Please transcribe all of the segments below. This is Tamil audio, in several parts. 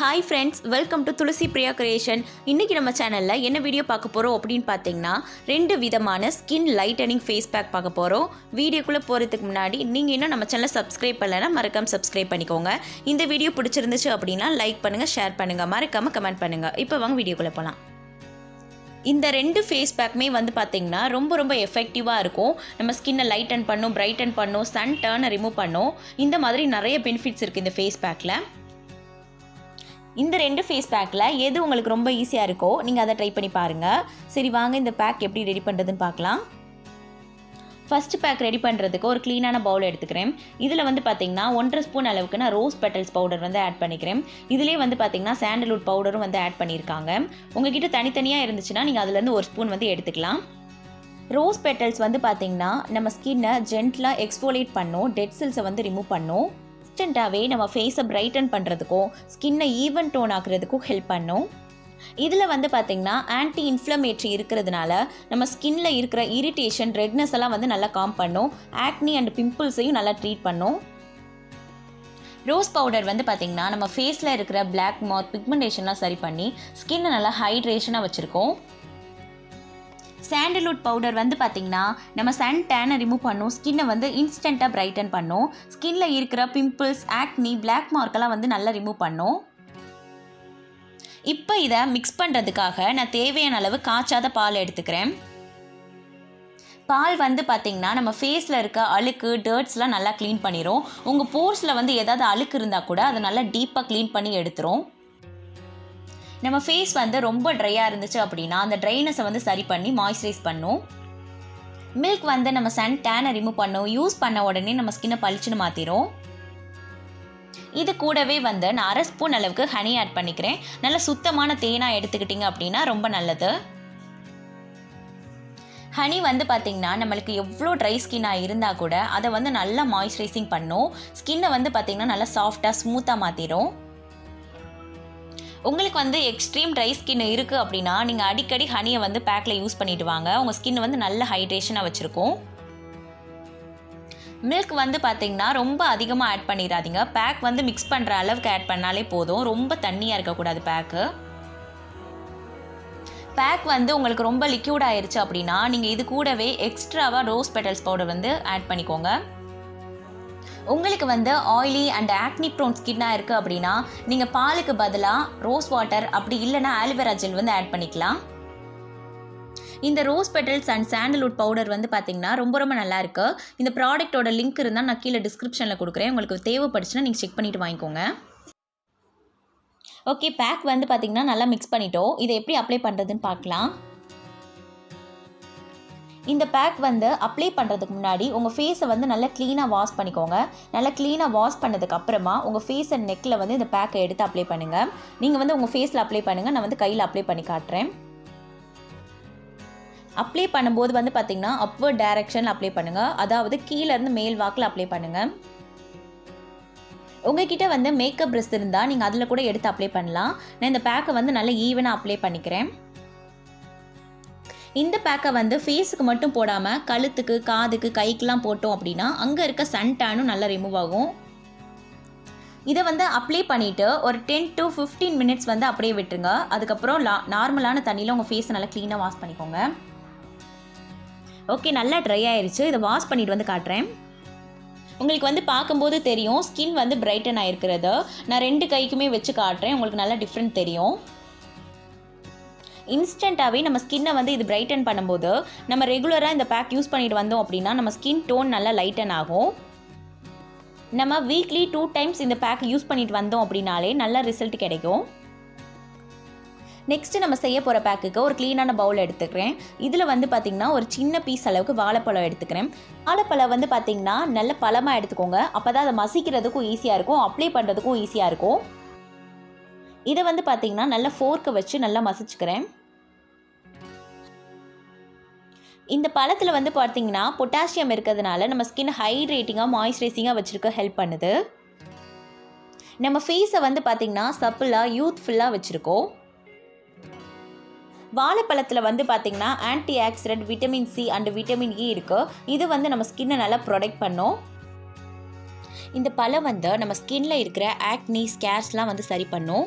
Hi friends welcome to Thulasi Priya creation இன்றைக்கி நம்ம சேனலில் என்ன வீடியோ பார்க்க போகிறோம் அப்படின்னு பார்த்தீங்கன்னா ரெண்டு விதமான ஸ்கின் லைட்டனிங் ஃபேஸ் பேக் பார்க்க போகிறோம் வீடியோக்குள்ளே போகிறதுக்கு முன்னாடி நீங்கள் இன்னும் நம்ம சேனலை சப்ஸ்கிரைப் பண்ணலைன்னா மறக்காமல் சப்ஸ்கிரைப் பண்ணிக்கோங்க. இந்த வீடியோ பிடிச்சிருந்துச்சு அப்படின்னா லைக் பண்ணுங்கள் ஷேர் பண்ணுங்கள் மறக்காமல் கமெண்ட் பண்ணுங்கள் இப்போ வாங்க வீடியோக்குள்ளே போகலாம் இந்த ரெண்டு ஃபேஸ் பேக்குமே வந்து பார்த்திங்கன்னா ரொம்ப ரொம்ப எஃபெக்டிவாக இருக்கும். நம்ம ஸ்கின்னை லைட்டன் பண்ணும் பிரைட்டன் பண்ணும் சன் டர்னை ரிமூவ் பண்ணும். இந்த மாதிரி நிறைய பெனிஃபிட்ஸ் இருக்குது இந்த ஃபேஸ் பேக்கில் இந்த ரெண்டு ஃபேஸ் பேக்கில் எது உங்களுக்கு ரொம்ப ஈஸியாக இருக்கோ நீங்கள் அதை ட்ரை பண்ணி பாருங்கள் சரி வாங்க இந்த பேக் எப்படி ரெடி பண்ணுறதுன்னு பார்க்கலாம். ஃபஸ்ட்டு பேக் ரெடி பண்ணுறதுக்கு ஒரு க்ளீனான பவுல் எடுத்துக்கிறேன். இதில் வந்து பார்த்திங்கன்னா ஒன்றரை ஸ்பூன் அளவுக்கு நான் ரோஸ் பெட்டல்ஸ் பவுடர் வந்து ஆட் பண்ணிக்கிறேன். இதிலே வந்து பார்த்திங்கன்னா சாண்டல்வுட் பவுடரும் வந்து ஆட் பண்ணியிருக்காங்க. உங்ககிட்ட தனித்தனியாக இருந்துச்சுன்னா நீங்கள் அதுலேருந்து ஒரு ஸ்பூன் வந்து எடுத்துக்கலாம். ரோஸ் பெட்டல்ஸ் வந்து பார்த்தீங்கன்னா நம்ம ஸ்கின்னை ஜென்டலாக எக்ஸ்ஃபோலேட் பண்ணும் டெட் செல்ஸை வந்து ரிமூவ் பண்ணும். இன்ஸ்டண்ட்டாகவே நம்ம ஃபேஸை பிரைட்டன் பண்ணுறதுக்கும் ஸ்கின்னை ஈவன் டோன் ஆக்குறதுக்கும் ஹெல்ப் பண்ணும். இதில் வந்து பார்த்திங்கன்னா ஆன்டி இன்ஃப்ளமேட்ரி இருக்கிறதுனால நம்ம ஸ்கின்ல இருக்கிற இரிட்டேஷன் ரெட்னஸ் எல்லாம் வந்து நல்லா காம் பண்ணும். ஆக்னி அண்ட் பிம்பிள்ஸையும் நல்லா ட்ரீட் பண்ணும். ரோஸ் பவுடர் வந்து பார்த்திங்கன்னா நம்ம ஃபேஸில் இருக்கிற பிளாக் மார்க் பிக்மெண்டேஷன்லாம் சரி பண்ணி ஸ்கின்னை நல்லா ஹைட்ரேஷனாக வச்சுருக்கோம். சாண்டல்வுட் பவுடர் வந்து பார்த்திங்கன்னா நம்ம சன் டேனை ரிமூவ் பண்ணும். ஸ்கின்னை வந்து இன்ஸ்டண்ட்டாக பிரைட்டன் பண்ணும். ஸ்கின்ல இருக்கிற பிம்பிள்ஸ் ஆக்னி பிளாக் மார்க்கெல்லாம் வந்து நல்லா ரிமூவ் பண்ணும். இப்போ இதை மிக்ஸ் பண்ணுறதுக்காக நான் தேவையான அளவு காய்ச்சாத பால் எடுத்துக்கிறேன். பால் வந்து பார்த்திங்கன்னா நம்ம ஃபேஸில் இருக்க அழுக்கு டர்ட்ஸ்லாம் நல்லா க்ளீன் பண்ணிடும் உங்கள் போர்ஸில் வந்து ஏதாவது அழுக்கு இருந்தால் கூட அதை நல்லா டீப்பாக க்ளீன் பண்ணி எடுத்துரும். நம்ம ஃபேஸ் வந்து ரொம்ப ட்ரையாக இருந்துச்சு அப்படின்னா அந்த ட்ரைனஸை வந்து சரி பண்ணி மாய்ஸ்சரைஸ் பண்ணும். மில்க் வந்து நம்ம சன் டேனை ரிமூவ் பண்ணும். யூஸ் பண்ண உடனே நம்ம ஸ்கின்னை பளிச்சுன்னு மாற்றிடும் இது கூடவே வந்து நான் அரை ஸ்பூன் அளவுக்கு ஹனி ஆட் பண்ணிக்கிறேன். நல்ல சுத்தமான தேனாக எடுத்துக்கிட்டிங்க அப்படின்னா ரொம்ப நல்லது. ஹனி வந்து பார்த்திங்கன்னா நம்மளுக்கு எவ்வளோ ட்ரை ஸ்கின்னாக இருந்தால் கூட அதை வந்து நல்லா மாய்ஸ்சரைசிங் பண்ணும். ஸ்கின்னை வந்து பார்த்திங்கன்னா நல்லா சாஃப்டாக ஸ்மூத்தாக மாற்றிடும் உங்களுக்கு வந்து எக்ஸ்ட்ரீம் ட்ரை ஸ்கின் இருக்குது அப்படின்னா நீங்கள் அடிக்கடி ஹனியை வந்து பேக்கில் யூஸ் பண்ணிட்டு வாங்க. உங்கள் ஸ்கின் வந்து நல்ல ஹைட்ரேஷனாக வச்சுருக்கும். மில்க் வந்து பார்த்தீங்கன்னா ரொம்ப அதிகமாக ஆட் பண்ணிடாதீங்க. பேக் வந்து மிக்ஸ் பண்ணுற அளவுக்கு ஆட் பண்ணாலே போதும். ரொம்ப தண்ணியாக இருக்கக்கூடாது பேக்கு பேக் வந்து உங்களுக்கு ரொம்ப லிக்யூட் ஆயிடுச்சு அப்படின்னா நீங்கள் இது கூடவே எக்ஸ்ட்ராவாக ரோஸ் பெட்டல்ஸ் பவுடர் வந்து ஆட் பண்ணிக்கோங்க. உங்களுக்கு வந்து ஆயிலி அண்ட் ஆக்னி ப்ரோன் ஸ்கின்னாக இருக்குது அப்படின்னா நீங்கள் பாலுக்கு பதிலாக ரோஸ் வாட்டர் அப்படி இல்லைன்னா ஆலிவேரா ஜெல் வந்து ஆட் பண்ணிக்கலாம். இந்த rose petals and sandalwood powder வந்து பார்த்தீங்கன்னா ரொம்ப ரொம்ப நல்லாயிருக்கு இந்த ப்ராடக்ட்டோட லிங்க் இருந்தால் நான் கீழே டிஸ்கிரிப்ஷனில் கொடுக்குறேன். உங்களுக்கு தேவைப்படுச்சுன்னா நீங்கள் செக் பண்ணிவிட்டு வாங்கிக்கோங்க. ஓகே பேக் வந்து பார்த்திங்கன்னா நல்லா மிக்ஸ் பண்ணிட்டோம். இதை எப்படி அப்ளை பண்ணுறதுன்னு பார்க்கலாம் இந்த பேக் வந்து அப்ளை பண்ணுறதுக்கு முன்னாடி உங்கள் ஃபேஸை வந்து நல்லா க்ளீனாக வாஷ் பண்ணிக்கோங்க. நல்லா க்ளீனாக வாஷ் பண்ணதுக்கு அப்புறமா உங்கள் ஃபேஸ் அண்ட் நெக்கில் வந்து இந்த பேக்கை எடுத்து அப்ளை பண்ணுங்கள் நீங்கள் வந்து உங்கள் ஃபேஸில் அப்ளை பண்ணுங்கள் நான் வந்து கையில் அப்ளை பண்ணி காட்டுறேன். அப்ளை பண்ணும்போது வந்து பார்த்திங்கன்னா அப்வர்ட் டைரக்ஷனில் அப்ளை பண்ணுங்கள் அதாவது கீழேருந்து மேல் வாக்கில் அப்ளை பண்ணுங்கள் உங்ககிட்ட வந்து மேக்கப் ப்ரெஸ் இருந்தால் நீங்கள் அதில் கூட எடுத்து அப்ளை பண்ணலாம். நான் இந்த பேக்கை வந்து நல்லா ஈவனாக அப்ளை பண்ணிக்கிறேன். இந்த பேக்கை வந்து ஃபேஸுக்கு மட்டும் போடாமல் கழுத்துக்கு காதுக்கு கைக்கெலாம் போட்டோம் அப்படின்னா அங்கே இருக்க சன் டேனும் நல்லா ரிமூவ் ஆகும். இதை வந்து அப்ளை பண்ணிவிட்டு ஒரு டென் டு ஃபிஃப்டீன் மினிட்ஸ் வந்து அப்படியே விட்டுருங்க. அதுக்கப்புறம் லா நார்மலான தண்ணியில் உங்கள் ஃபேஸை நல்லா க்ளீனாக வாஷ் பண்ணிக்கோங்க. ஓகே நல்லா ட்ரை ஆயிடுச்சு இதை வாஷ் பண்ணிட்டு வந்து காட்டுறேன். உங்களுக்கு வந்து பார்க்கும்போது தெரியும். ஸ்கின் வந்து பிரைட்டன் ஆகிருக்கிறது நான் ரெண்டு கைக்குமே வச்சு காட்டுறேன். உங்களுக்கு நல்லா டிஃப்ரெண்ட் தெரியும். இன்ஸ்டண்ட்டாகவே நம்ம ஸ்கின்னை வந்து இது பிரைட்டன் பண்ணும்போது நம்ம ரெகுலராக இந்த பேக் யூஸ் பண்ணிட்டு வந்தோம் அப்படின்னா நம்ம ஸ்கின் டோன் நல்லா லைட்டன் ஆகும். நம்ம வீக்லி டூ டைம்ஸ் இந்த பேக் யூஸ் பண்ணிட்டு வந்தோம் அப்படின்னாலே நல்ல ரிசல்ட் கிடைக்கும். நெக்ஸ்ட்டு நம்ம செய்ய போகிற பேக்குக்கு ஒரு க்ளீனான பவுல் எடுத்துக்கிறேன். இதில் வந்து பார்த்திங்கன்னா ஒரு சின்ன பீஸ் அளவுக்கு வாழைப்பழம் எடுத்துக்கிறேன். வாழைப்பழம் வந்து பார்த்திங்கன்னா நல்ல பழமாக எடுத்துக்கோங்க. அப்போ தான் அதை மசிக்கிறதுக்கும் ஈஸியாக இருக்கும் அப்ளை பண்ணுறதுக்கும் ஈஸியாக இருக்கும். இதை வந்து பார்த்திங்கன்னா நல்லா ஃபோர்க்கை வச்சு நல்லா மசிச்சுக்கிறேன். இந்த பழத்தில் வந்து பார்த்தீங்கன்னா பொட்டாசியம் இருக்கிறதுனால நம்ம ஸ்கின் ஹைட்ரேட்டிங்காக மாய்ஸ்சரைசிங்காக வச்சுருக்க ஹெல்ப் பண்ணுது. நம்ம ஃபேஸை வந்து பார்த்திங்கன்னா சப்பிளாக யூத்ஃபுல்லாக வச்சுருக்கோம். வாழைப்பழத்தில் வந்து பார்த்திங்கன்னா antioxidant vitamin C and vitamin E இருக்குது இது வந்து நம்ம ஸ்கின்னை நல்லா ப்ரொடெக்ட் பண்ணும். இந்த பழம் வந்து நம்ம ஸ்கின்ல இருக்கிற ஆக்னி ஸ்கேர்ஸ்லாம் வந்து சரி பண்ணும்.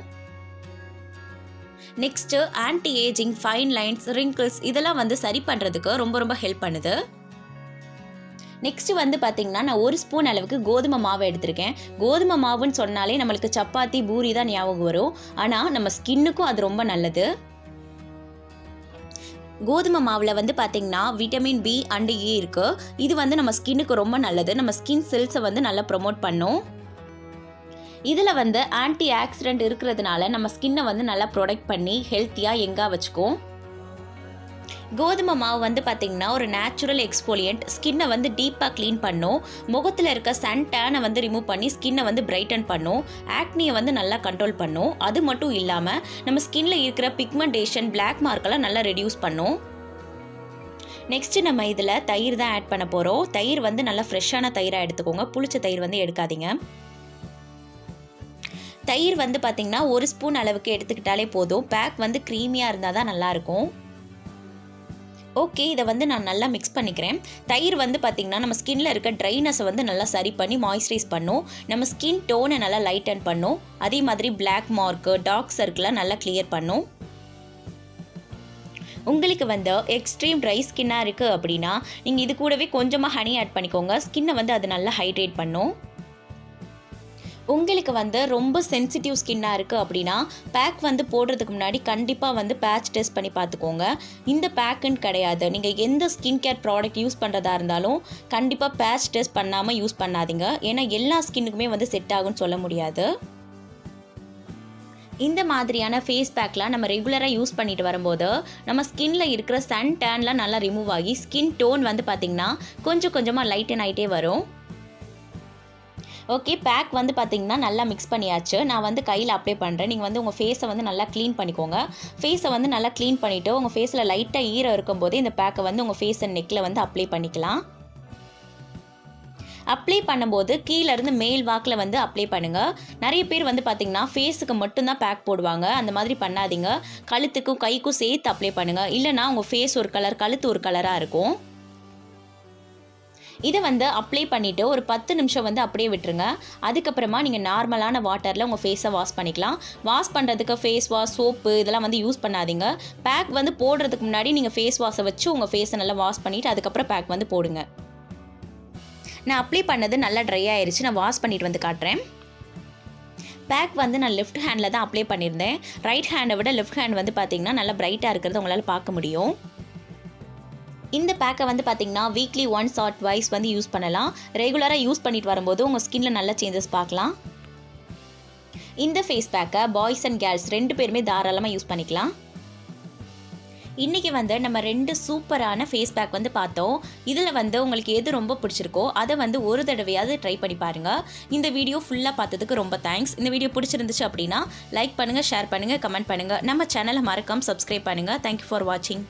Next anti ageing fine lines wrinkles இதெல்லாம் வந்து சரி பண்ணுறதுக்கு ரொம்ப ரொம்ப ஹெல்ப் பண்ணுது. நெக்ஸ்ட் வந்து பார்த்தீங்கன்னா நான் ஒரு ஸ்பூன் அளவுக்கு கோதுமை மாவு எடுத்திருக்கேன். கோதுமை மாவுன்னு சொன்னாலே நம்மளுக்கு சப்பாத்தி பூரி தான் ஞாபகம் வரும். ஆனால் நம்ம ஸ்கின்னுக்கும் அது ரொம்ப நல்லது. கோதுமை மாவில் வந்து பார்த்திங்கன்னா vitamin B and E e இருக்குது இது வந்து நம்ம ஸ்கின்னுக்கு ரொம்ப நல்லது. நம்ம ஸ்கின் செல்ஸை வந்து நல்லா ப்ரொமோட் பண்ணும். இதில் வந்து ஆன்டி ஆக்சிடென்ட் இருக்கிறதுனால நம்ம ஸ்கின்னை வந்து நல்லா ப்ரொடெக்ட் பண்ணி ஹெல்த்தியாக எங்கே வச்சுக்கும் கோதுமை மாவு வந்து பார்த்திங்கன்னா ஒரு நேச்சுரல் எக்ஸ்போலியன்ட் ஸ்கின்னை வந்து டீப்பாக க்ளீன் பண்ணும். முகத்தில் இருக்க சன் டேனை வந்து ரிமூவ் பண்ணி ஸ்கின்னை வந்து பிரைட்டன் பண்ணும். ஆக்னியை வந்து நல்லா கண்ட்ரோல் பண்ணும். அது மட்டும் இல்லாமல் நம்ம ஸ்கின்னில் இருக்கிற பிக்மெண்டேஷன் பிளாக் மார்க்கெல்லாம் நல்லா ரெடியூஸ் பண்ணும். நெக்ஸ்ட் நம்ம இதில் தயிர் தான் ஆட் பண்ண போகிறோம் தயிர் வந்து நல்லா ஃப்ரெஷ்ஷான தயிராக எடுத்துக்கோங்க. புளிச்ச தயிர் வந்து எடுக்காதீங்க. தயிர் வந்து பார்த்திங்கன்னா ஒரு ஸ்பூன் அளவுக்கு எடுத்துக்கிட்டாலே போதும். பேக் வந்து க்ரீமியாக இருந்தால் தான் நல்லாயிருக்கும். ஓகே இதை வந்து நான் நல்லா மிக்ஸ் பண்ணிக்கிறேன். தயிர் வந்து பார்த்திங்கன்னா நம்ம ஸ்கின்ல இருக்க ட்ரைனஸை வந்து நல்லா சரி பண்ணி மாய்ஸ்சரைஸ் பண்ணும். நம்ம ஸ்கின் டோனை நல்லா லைட்டன் பண்ணும். அதே மாதிரி பிளாக் மார்க்கு டார்க் சர்க்கிளை நல்லா கிளியர் பண்ணும். உங்களுக்கு வந்து எக்ஸ்ட்ரீம் ட்ரை ஸ்கின்னாக இருக்குது அப்படின்னா நீங்கள் இது கூடவே கொஞ்சமாக ஹனி ஆட் பண்ணிக்கோங்க. ஸ்கின்னை வந்து அது நல்லா ஹைட்ரேட் பண்ணும். உங்களுக்கு வந்து ரொம்ப சென்சிட்டிவ் ஸ்கின்னாக இருக்குது அப்படின்னா பேக் வந்து போடுறதுக்கு முன்னாடி கண்டிப்பாக வந்து பேட்ச் டெஸ்ட் பண்ணி பார்த்துக்கோங்க. இந்த பேக்குன்னு கிடையாது. நீங்கள் எந்த ஸ்கின் கேர் ப்ராடக்ட் யூஸ் பண்ணுறதா இருந்தாலும் கண்டிப்பாக பேட்ச் டெஸ்ட் பண்ணாமல் யூஸ் பண்ணாதீங்க. ஏன்னா எல்லா ஸ்கின்னுக்குமே வந்து செட் ஆகும்னு சொல்ல முடியாது. இந்த மாதிரியான ஃபேஸ் பேக்லாம் நம்ம ரெகுலராக யூஸ் பண்ணிட்டு வரும்போது நம்ம ஸ்கின்ல இருக்கிற சன் டேன்லாம் நல்லா ரிமூவ் ஆகி ஸ்கின் டோன் வந்து பார்த்திங்கன்னா கொஞ்சம் கொஞ்சமாக லைட்டன் ஆகிட்டே வரும். ஓகே பேக் வந்து பார்த்தீங்கன்னா நல்லா மிக்ஸ் பண்ணியாச்சு. நான் வந்து கையில் அப்ளை பண்ணுறேன் நீங்கள் வந்து உங்கள் ஃபேஸை வந்து நல்லா க்ளீன் பண்ணிக்கோங்க. ஃபேஸை வந்து நல்லா க்ளீன் பண்ணிவிட்டு உங்கள் ஃபேஸில் லைட்டாக ஈரம் இருக்கும்போது இந்த பேக்கை வந்து உங்கள் ஃபேஸ் அண்ட் நெக்கில் வந்து அப்ளை பண்ணிக்கலாம். அப்ளை பண்ணும்போது கீழேருந்து மேல் வாக்கில் வந்து அப்ளை பண்ணுங்கள் நிறைய பேர் வந்து பார்த்திங்கன்னா ஃபேஸுக்கு மட்டும்தான் பேக் போடுவாங்க. அந்த மாதிரி பண்ணாதீங்க. கழுத்துக்கும் கைக்கும் சேர்த்து அப்ளை பண்ணுங்கள் இல்லைனா உங்கள் ஃபேஸ் ஒரு கலர் கழுத்து ஒரு கலராக இருக்கும். இதை வந்து அப்ளை பண்ணிவிட்டு ஒரு பத்து நிமிஷம் வந்து அப்படியே விட்டுருங்க. அதுக்கப்புறமா நீங்கள் நார்மலான வாட்டரில் உங்கள் ஃபேஸை வாஷ் பண்ணிக்கலாம். வாஷ் பண்ணுறதுக்கு ஃபேஸ் வாஷ் சோப்பு இதெல்லாம் வந்து யூஸ் பண்ணாதீங்க. பேக் வந்து போடுறதுக்கு முன்னாடி நீங்கள் ஃபேஸ் வாஷை வச்சு உங்கள் ஃபேஸை நல்லா வாஷ் பண்ணிவிட்டு அதுக்கப்புறம் பேக் வந்து போடுங்க. நான் அப்ளை பண்ணது நல்லா ட்ரை ஆயிடுச்சு நான் வாஷ் பண்ணிட்டு வந்து காட்டுறேன். பேக் வந்து நான் லெஃப்ட் ஹேண்டில் தான் அப்ளை பண்ணியிருந்தேன். ரைட் ஹேண்டை விட லெஃப்ட் ஹேண்ட் வந்து பார்த்தீங்கன்னா நல்லா பிரைட்டாக இருக்கிறது உங்களால் பார்க்க முடியும். இந்த பேக்கை வந்து பார்த்தீங்கன்னா வீக்லி ஒன்ஸ் ஆர் ட்வைஸ் வந்து யூஸ் பண்ணலாம். ரெகுலராக யூஸ் பண்ணிட்டு வரும்போது உங்கள் ஸ்கின்ல நல்ல சேஞ்சஸ் பார்க்கலாம். இந்த ஃபேஸ் பேக்கை பாய்ஸ் அண்ட் கேர்ள்ஸ் ரெண்டு பேருமே தாராளமாக யூஸ் பண்ணிக்கலாம். இன்றைக்கி வந்து நம்ம ரெண்டு சூப்பரான ஃபேஸ் பேக் வந்து பார்த்தோம். இதில் வந்து உங்களுக்கு எது ரொம்ப பிடிச்சிருக்கோ அதை வந்து ஒரு தடவையாவது ட்ரை பண்ணி பாருங்கள் இந்த வீடியோ ஃபுல்லாக பார்த்ததுக்கு ரொம்ப தேங்க்ஸ் இந்த வீடியோ பிடிச்சிருந்துச்சு அப்படின்னா லைக் பண்ணுங்கள் ஷேர் பண்ணுங்கள் கமெண்ட் பண்ணுங்கள் நம்ம சேனலை மறக்காமல் சப்ஸ்கிரைப் பண்ணுங்கள் தேங்க்யூ ஃபார் வாட்சிங்